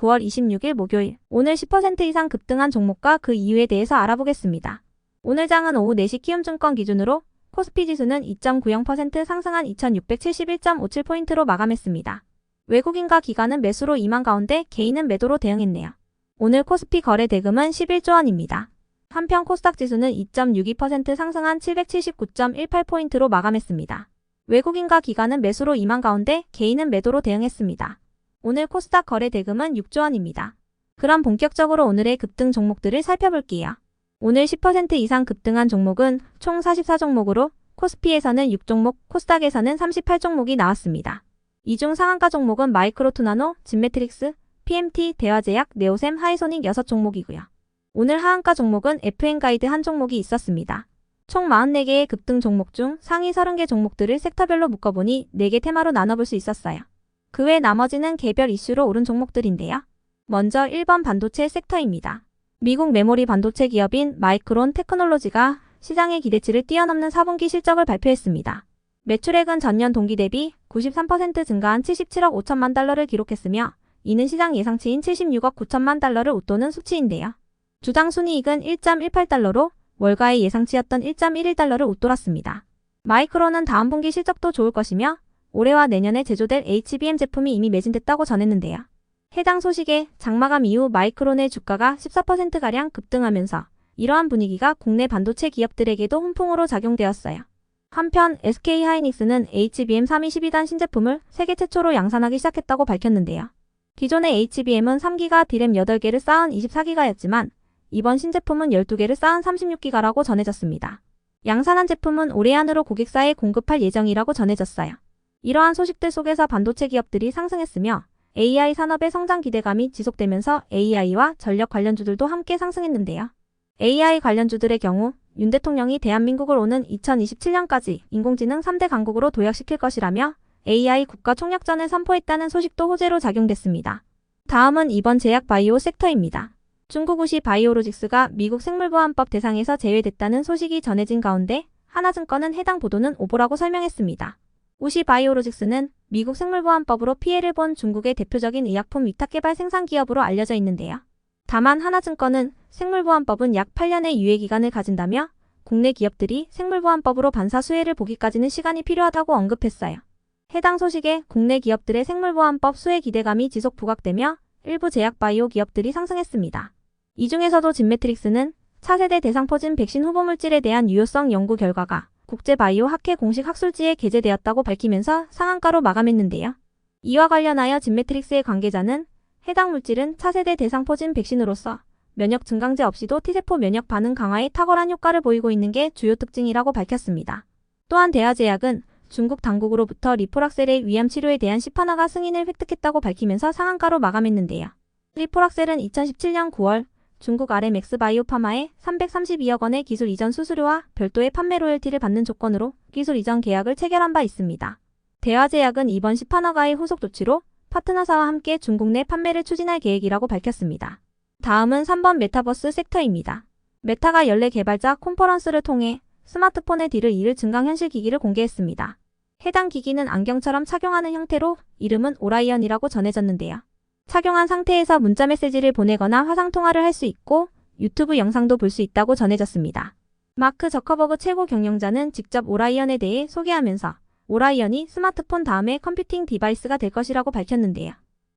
9월 26일 목요일 오늘 10% 이상 급등한 종목과 그 이유에 대해서 알아보겠습니다. 오늘 장은 오후 4시 키움증권 기준으로 코스피 지수는 2.90% 상승한 2671.57포인트로 마감했습니다. 외국인과 기관은 매수로 임한 가운데 개인은 매도로 대응했네요. 오늘 코스피 거래 대금은 11조 원입니다. 한편 코스닥 지수는 2.62% 상승한 779.18포인트로 마감했습니다. 외국인과 기관은 매수로 임한 가운데 개인은 매도로 대응했습니다. 오늘 코스닥 거래 대금은 6조 원입니다. 그럼 본격적으로 오늘의 급등 종목들을 살펴볼게요. 오늘 10% 이상 급등한 종목은 총 44종목으로 코스피에서는 6종목, 코스닥에서는 38종목이 나왔습니다. 이 중 상한가 종목은 마이크로투나노, 진매트릭스, PMT, 대화제약, 네오셈, 하이소닉 6종목이고요. 오늘 하한가 종목은 FN가이드 한 종목이 있었습니다. 총 44개의 급등 종목 중 상위 30개 종목들을 섹터별로 묶어보니 4개 테마로 나눠볼 수 있었어요. 그 외 나머지는 개별 이슈로 오른 종목들인데요. 먼저 1번 반도체 섹터입니다. 미국 메모리 반도체 기업인 마이크론 테크놀로지가 시장의 기대치를 뛰어넘는 4분기 실적을 발표했습니다. 매출액은 전년 동기 대비 93% 증가한 77억 5천만 달러를 기록했으며 이는 시장 예상치인 76억 9천만 달러를 웃도는 수치인데요. 주당 순이익은 1.18달러로 월가의 예상치였던 1.11달러를 웃돌았습니다. 마이크론은 다음 분기 실적도 좋을 것이며 올해와 내년에 제조될 HBM 제품이 이미 매진됐다고 전했는데요. 해당 소식에 장마감 이후 마이크론의 주가가 14%가량 급등하면서 이러한 분위기가 국내 반도체 기업들에게도 훈풍으로 작용되었어요. 한편 SK 하이닉스는 HBM 3212단 신제품을 세계 최초로 양산하기 시작했다고 밝혔는데요. 기존의 HBM은 3기가 디램 8개를 쌓은 24기가였지만 이번 신제품은 12개를 쌓은 36기가라고 전해졌습니다. 양산한 제품은 올해 안으로 고객사에 공급할 예정이라고 전해졌어요. 이러한 소식들 속에서 반도체 기업들이 상승했으며 AI 산업의 성장 기대감이 지속되면서 AI와 전력 관련주들도 함께 상승했는데요. AI 관련주들의 경우 윤 대통령이 대한민국을 오는 2027년까지 인공지능 3대 강국으로 도약시킬 것이라며 AI 국가 총력전을 선포했다는 소식도 호재로 작용됐습니다. 다음은 이번 제약 바이오 섹터입니다. 중국 우시 바이오로직스가 미국 생물보안법 대상에서 제외됐다는 소식이 전해진 가운데 하나증권은 해당 보도는 오보라고 설명했습니다. 우시 바이오로직스는 미국 생물보안법으로 피해를 본 중국의 대표적인 의약품 위탁 개발 생산 기업으로 알려져 있는데요. 다만 하나증권은 생물보안법은 약 8년의 유예기간을 가진다며 국내 기업들이 생물보안법으로 반사 수혜를 보기까지는 시간이 필요하다고 언급했어요. 해당 소식에 국내 기업들의 생물보안법 수혜 기대감이 지속 부각되며 일부 제약 바이오 기업들이 상승했습니다. 이 중에서도 진매트릭스는 차세대 대상포진 백신 후보물질에 대한 유효성 연구 결과가 국제바이오 학회 공식 학술지에 게재되었다고 밝히면서 상한가로 마감했는데요. 이와 관련하여 진매트릭스의 관계자는 해당 물질은 차세대 대상 포진 백신으로서 면역 증강제 없이도 T세포 면역 반응 강화에 탁월한 효과를 보이고 있는 게 주요 특징이라고 밝혔습니다. 또한 대하제약은 중국 당국으로부터 리포락셀의 위암 치료에 대한 시파나가 승인을 획득했다고 밝히면서 상한가로 마감했는데요. 리포락셀은 2017년 9월 중국 RMX 바이오파마에 332억 원의 기술 이전 수수료와 별도의 판매 로열티를 받는 조건으로 기술 이전 계약을 체결한 바 있습니다. 대화제약은 이번 시파나가의 후속 조치로 파트너사와 함께 중국 내 판매를 추진할 계획이라고 밝혔습니다. 다음은 3번 메타버스 섹터입니다. 메타가 연례 개발자 콘퍼런스를 통해 스마트폰의 뒤를 이을 증강현실 기기를 공개했습니다. 해당 기기는 안경처럼 착용하는 형태로 이름은 오라이언이라고 전해졌는데요. 착용한 상태에서 문자 메시지를 보내거나 화상 통화를 할 수 있고 유튜브 영상도 볼 수 있다고 전해졌습니다. 마크 저커버그 최고 경영자는 직접 오라이언에 대해 소개하면서 오라이언이 스마트폰 다음에 컴퓨팅 디바이스가 될 것이라고 밝혔는데요.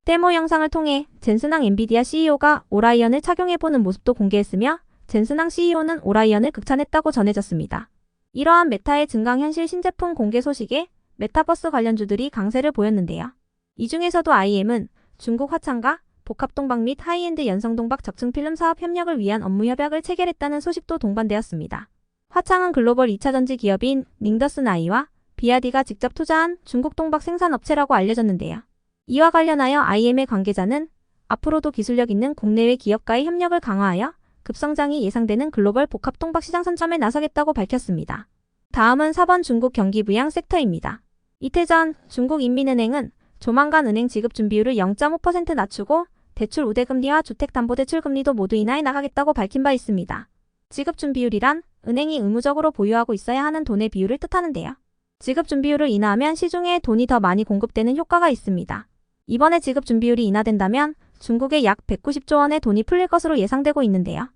데모 영상을 통해 젠스낭 엔비디아 CEO가 오라이언을 착용해보는 모습도 공개했으며 젠스낭 CEO는 오라이언을 극찬했다고 전해졌습니다. 이러한 메타의 증강 현실 신제품 공개 소식에 메타버스 관련주들이 강세를 보였는데요. 이 중에서도 IM은 중국 화창과 복합동박 및 하이엔드 연성동박 적층 필름 사업 협력을 위한 업무 협약을 체결했다는 소식도 동반되었습니다. 화창은 글로벌 2차전지 기업인 닝더슨 아이와 비아디가 직접 투자한 중국 동박 생산업체라고 알려졌는데요. 이와 관련하여 IM의 관계자는 앞으로도 기술력 있는 국내외 기업과의 협력을 강화하여 급성장이 예상되는 글로벌 복합 동박 시장 선점에 나서겠다고 밝혔습니다. 다음은 4번 중국 경기 부양 섹터입니다. 이틀 전 중국 인민은행은 조만간 은행 지급 준비율을 0.5% 낮추고 대출 우대금리와 주택담보대출금리도 모두 인하해 나가겠다고 밝힌 바 있습니다. 지급 준비율이란 은행이 의무적으로 보유하고 있어야 하는 돈의 비율을 뜻하는데요. 지급 준비율을 인하하면 시중에 돈이 더 많이 공급되는 효과가 있습니다. 이번에 지급 준비율이 인하된다면 중국에 약 190조 원의 돈이 풀릴 것으로 예상되고 있는데요.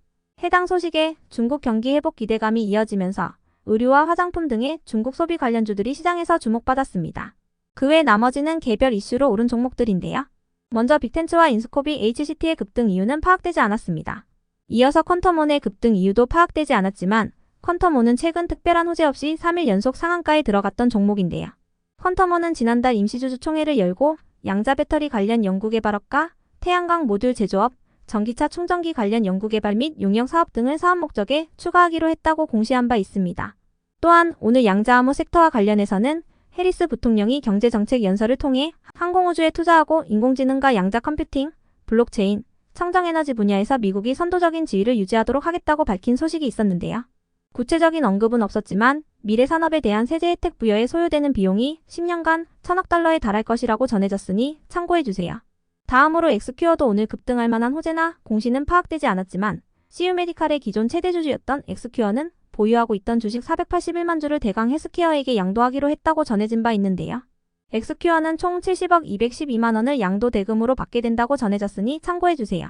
해당 소식에 중국 경기 회복 기대감이 이어지면서 의류와 화장품 등의 중국 소비 관련주들이 시장에서 주목받았습니다. 그 외 나머지는 개별 이슈로 오른 종목들인데요. 먼저 빅텐츠와 인스코비 HCT의 급등 이유는 파악되지 않았습니다. 이어서 퀀텀온의 급등 이유도 파악되지 않았지만 퀀텀온은 최근 특별한 호재 없이 3일 연속 상한가에 들어갔던 종목인데요. 퀀텀온은 지난달 임시주주 총회를 열고 양자 배터리 관련 연구개발업과 태양광 모듈 제조업, 전기차 충전기 관련 연구개발 및 용역 사업 등을 사업 목적에 추가하기로 했다고 공시한 바 있습니다. 또한 오늘 양자암호 섹터와 관련해서는 해리스 부통령이 경제정책 연설을 통해 항공우주에 투자하고 인공지능과 양자 컴퓨팅, 블록체인, 청정에너지 분야에서 미국이 선도적인 지위를 유지하도록 하겠다고 밝힌 소식이 있었는데요. 구체적인 언급은 없었지만 미래 산업에 대한 세제 혜택 부여에 소요되는 비용이 10년간 천억 달러에 달할 것이라고 전해졌으니 참고해주세요. 다음으로 엑스큐어도 오늘 급등할 만한 호재나 공시는 파악되지 않았지만 CU메디칼의 기존 최대 주주였던 엑스큐어는 보유하고 있던 주식 481만 주를 대강 헬스케어에게 양도하기로 했다고 전해진 바 있는데요. 엑스큐어는 총 70억 212만 원을 양도 대금으로 받게 된다고 전해졌으니 참고해주세요.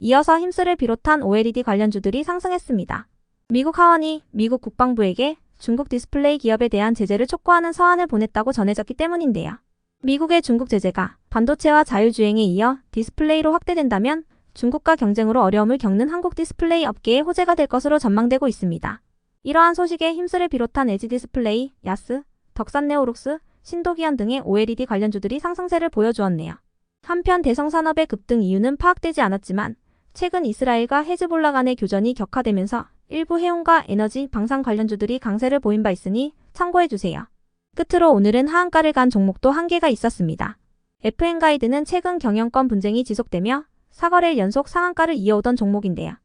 이어서 힘스를 비롯한 OLED 관련주들이 상승했습니다. 미국 하원이 미국 국방부에게 중국 디스플레이 기업에 대한 제재를 촉구하는 서한을 보냈다고 전해졌기 때문인데요. 미국의 중국 제재가 반도체와 자율주행에 이어 디스플레이로 확대된다면 중국과 경쟁으로 어려움을 겪는 한국 디스플레이 업계의 호재가 될 것으로 전망되고 있습니다. 이러한 소식에 힘스를 비롯한 LG 디스플레이, 야스, 덕산네오룩스, 신도기현 등의 OLED 관련주들이 상승세를 보여주었네요. 한편 대성산업의 급등 이유는 파악되지 않았지만 최근 이스라엘과 헤즈볼라 간의 교전이 격화되면서 일부 해운과 에너지, 방산 관련주들이 강세를 보인 바 있으니 참고해주세요. 끝으로 오늘은 하한가를 간 종목도 한계가 있었습니다. FN가이드는 최근 경영권 분쟁이 지속되며 4거래일 연속 상한가를 이어오던 종목인데요.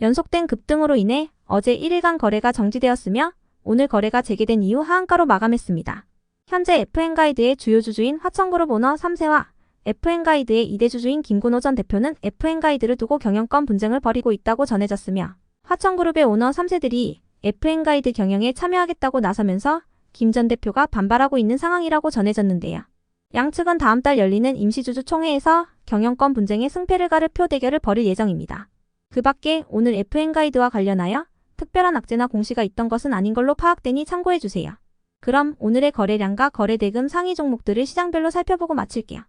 연속된 급등으로 인해 어제 1일간 거래가 정지되었으며 오늘 거래가 재개된 이후 하한가로 마감했습니다. 현재 FN가이드의 주요 주주인 화천그룹 오너 3세와 FN가이드의 2대 주주인 김군호 전 대표는 FN가이드를 두고 경영권 분쟁을 벌이고 있다고 전해졌으며 화천그룹의 오너 3세들이 FN가이드 경영에 참여하겠다고 나서면서 김 전 대표가 반발하고 있는 상황이라고 전해졌는데요. 양측은 다음 달 열리는 임시주주 총회에서 경영권 분쟁의 승패를 가를 표 대결을 벌일 예정입니다. 그 밖에 오늘 FN가이드와 관련하여 특별한 악재나 공시가 있던 것은 아닌 걸로 파악되니 참고해주세요. 그럼 오늘의 거래량과 거래대금 상위 종목들을 시장별로 살펴보고 마칠게요.